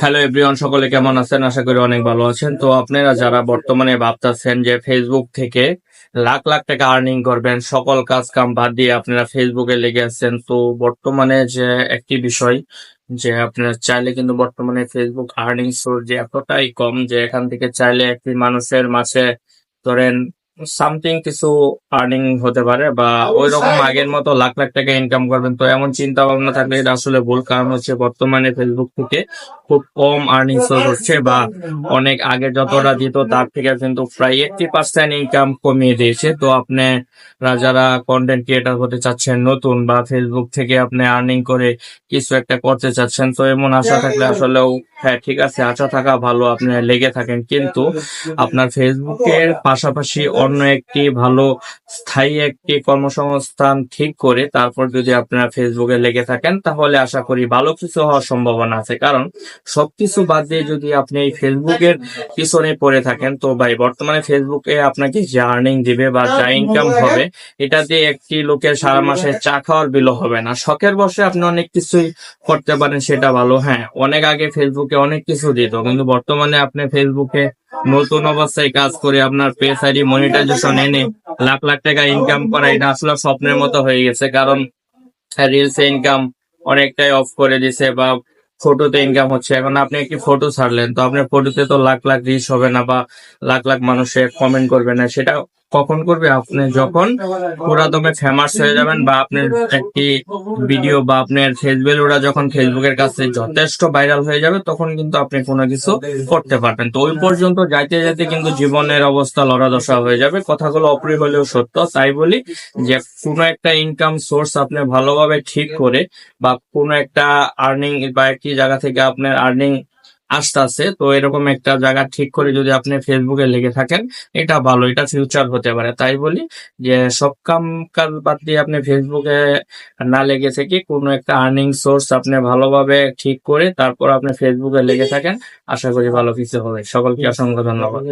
Hello everyone সকলে কেমন আছেন? আশা করি অনেক ভালো আছেন। তো আপনারা যারা বর্তমানে ভাবতেছেন যে ফেসবুক থেকে লাখ লাখ টাকা আর্নিং করবেন, সকল কাজ কাম বাদ দিয়ে আপনারা ফেসবুকে লেগে আছেন, তো বর্তমানে যে একটি বিষয় যে আপনারা চাইলে কিন্তু বর্তমানে ফেসবুক আর্নিং সোর্স যে এতটাই কম যে এখান থেকে চাইলে একটি মানুষের মাসে ধরেন সামথিং কিছু আর্নিং হতে পারে বা ওই রকম আগের মতো লাখ লাখ টাকা ইনকাম করবেন। তো এমন চিন্তা ভাবনা থাকলে এটা আসলে ভুল কারণ হচ্ছে বর্তমানে ফেসবুক থেকে খুব কম আর্নিং হচ্ছে বা অনেক আগে যতটা দিত তার থেকে কিন্তু প্রায় এইটটি পার্সেন্ট ইনকাম কমিয়ে দিয়েছে। তো আপনারা যারা কন্টেন্ট ক্রিয়েটার হতে চাচ্ছেন নতুন বা ফেসবুক থেকে আপনি আর্নিং করে কিছু একটা করতে চাচ্ছেন তো এমন আশা থাকলে আসলেও হ্যাঁ ঠিক আছে আশা থাকা ভালো আপনি লেগে থাকেন। কিন্তু আপনার ফেসবুকের পাশাপাশি অন্য একটি, ভালো স্থায়ী একটি কর্মসংস্থান ঠিক করে তারপর যদি আপনারা ফেসবুকে লেগে থাকেন, তাহলে আশা করি ভালো কিছু হওয়ার সম্ভাবনা আছে। কারণ সবকিছু বাদ দিয়ে যদি আপনি এই ফেসবুকের পিছনে পড়ে থাকেন, তো ভাই বর্তমানে ফেসবুকে আপনাকে যে আর্নিং দিবে বা যা ইনকাম হবে, এটা দিয়ে একটি লোকের সারা মাসে চা খাওয়ার বিল হবে না। শখের বসে আপনি অনেক কিছুই করতে পারেন, সেটা ভালো। হ্যাঁ অনেক আগে ফেসবুকে অনেক কিছু দিত, কিন্তু বর্তমানে আপনি ফেসবুকে নতুন অবস্থায় কাজ করে আপনার পেসারি আইডি মনিটাইজেশন এনে লাখ লাখ টাকা ইনকাম করা, এটা আসলে স্বপ্নের মতো হয়ে গেছে। কারণ রিলসে ইনকাম অনেকটাই অফ করে দিছে বা ফটোতে ইনকাম হচ্ছে। এখন আপনি একটি ফটো ছাড়লেন, তো আপনার ফটোতে তো লাখ লাখ রিচ হবে না বা লাখ লাখ মানুষের কমেন্ট করবে না। সেটা কখন করবে? আপনি যখন পুরাদমে ফেমাস হয়ে যাবেন বা আপনার একটি ভিডিও বা আপনার ফেসবুক ওরা যখন ফেসবুকের কাছে যথেষ্ট ভাইরাল হয়ে যাবে, তখন কিন্তু আপনি কোনো কিছু করতে পারবেন। তো ওই পর্যন্ত যাইতে যাইতে কিন্তু জীবনের অবস্থা লড়াদশা হয়ে যাবে। কথাগুলো অপ্রিয় হলেও সত্য, তাই বলি যে কোনো একটা ইনকাম সোর্স আপনি ভালোভাবে ঠিক করে বা কোনো একটা আর্নিং বা একটি জায়গা থেকে আপনার আর্নিং আসতেছে তো এরকম একটা জায়গা ঠিক করে যদি আপনি ফেসবুকে লেগে থাকেন এটা ভালো এটা ফিউচার হতে পারে। তাই বলি যে সব কাম কাজ বাদ দিয়ে আপনি ফেসবুকে না লেগে থেকে কোনো একটা আর্নিং সোর্স আপনি ভালোভাবে ঠিক করে তারপর আপনি ফেসবুকে লেগে থাকেন আশা করি ভালো কিছু হবে। সকলকে অসংখ্য ধন্যবাদ।